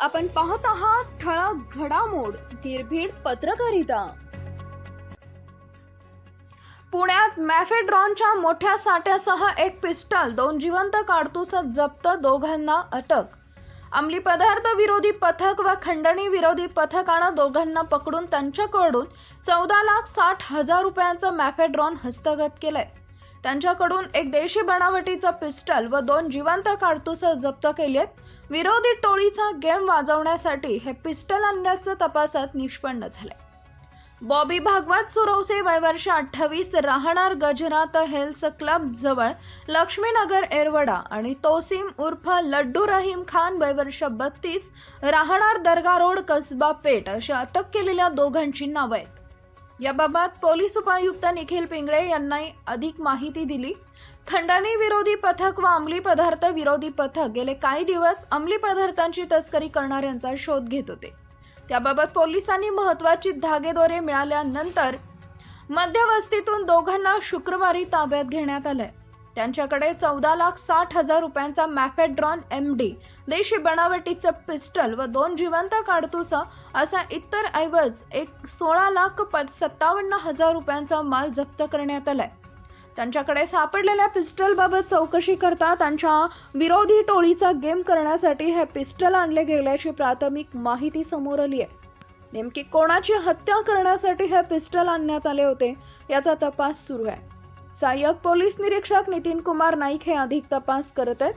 आपण पाहत आहात ठळक घडामोड निर्भीड पत्रकारिता. पुण्यात मॅफेड्रॉनच्या मोठ्या साठ्यासह एक पिस्टल दोन जिवंत काडतूस जप्त दोघांना अटक. अंमली पदार्थ विरोधी पथक व खंडणी विरोधी पथकानं दोघांना पकडून त्यांच्याकडून चौदा लाख साठ हजार रुपयांचं मॅफेड्रॉन हस्तगत केलंय. त्यांच्याकडून एक देशी बनावटीचं पिस्टल व दोन जिवंत काडतुस जप्त केली आहेत. विरोधी टोळीचा गेम वाजवण्यासाठी हे पिस्टल आणल्याचं तपासात निष्पन्न झालंय. बॉबी भागवत सुरवसे वय वर्ष अठ्ठावीस राहणार गजरात हेल्स क्लब जवळ लक्ष्मीनगर एरवडा आणि तोसीम उर्फ लड्डू रहीम खान वय वर्ष बत्तीस राहणार दर्गा रोड कसबा पेठ अशा अटक केलेल्या दोघांची नावं आहेत. याबाबत पोलीस उपायुक्त निखिल पिंगळे यांना अधिक माहिती दिली. खंडणी विरोधी पथक व अंमली पदार्थ विरोधी पथक गेले काही दिवस अंमली पदार्थांची तस्करी करणाऱ्यांचा शोध घेत होते. त्याबाबत पोलिसांनी महत्वाची धागेदोरे मिळाल्यानंतर मध्यवस्तीतून दोघांना शुक्रवारी ताब्यात घेण्यात आलंय. त्यांच्याकडे चौदा लाख साठ हजार रुपयांचा मॅफेड्रॉन एम डी देशी बनावटीचं पिस्टल व दोन जिवंत काडतुसं असा इतर ऐवज एक सोळा लाख प सत्तावन्न हजार रुपयांचा माल जप्त करण्यात आलाय. त्यांच्याकडे सापडलेल्या पिस्टलबाबत चौकशी करता त्यांच्या विरोधी टोळीचा गेम करण्यासाठी हे पिस्टल आणले गेल्याची प्राथमिक माहिती समोर आली आहे नेमकी कोणाची हत्या करण्यासाठी हे पिस्टल आणण्यात आले होते याचा तपास सुरू आहे. सहाय्यक पोलीस निरीक्षक नितीन कुमार नाईक हे अधिक तपास करत आहेत.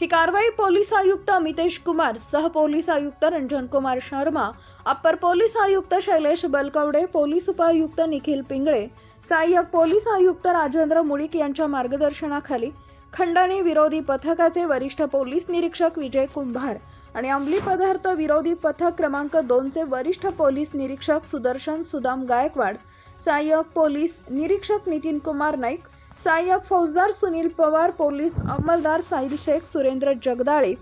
ही कारवाई पोलीस आयुक्त अमितेश कुमार सहपोलीस आयुक्त रंजन कुमार शर्मा अप्पर पोलीस आयुक्त शैलेश बलकवडे पोलीस उपायुक्त निखिल पिंगळे सहाय्यक पोलीस आयुक्त राजेंद्र मुळीक यांच्या मार्गदर्शनाखाली खंडणी विरोधी पथकाचे वरिष्ठ पोलीस निरीक्षक विजय कुंभार आणि अंमली पदार्थ विरोधी पथक क्रमांक दोनचे वरिष्ठ पोलीस निरीक्षक सुदर्शन सुदाम गायकवाड सहाय्यक पोलीस निरीक्षक नितीन कुमार नाईक सहाय्यक फौजदार सुनील पवार पोलीस अंमलदार साहिल शेख सुरेंद्र जगदाळे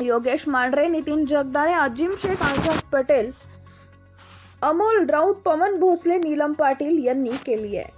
योगेश मांढरे नितीन जगदाळे अजिम शेख आझाद पटेल अमोल राऊत पवन भोसले नीलम पाटील यांनी केली आहे.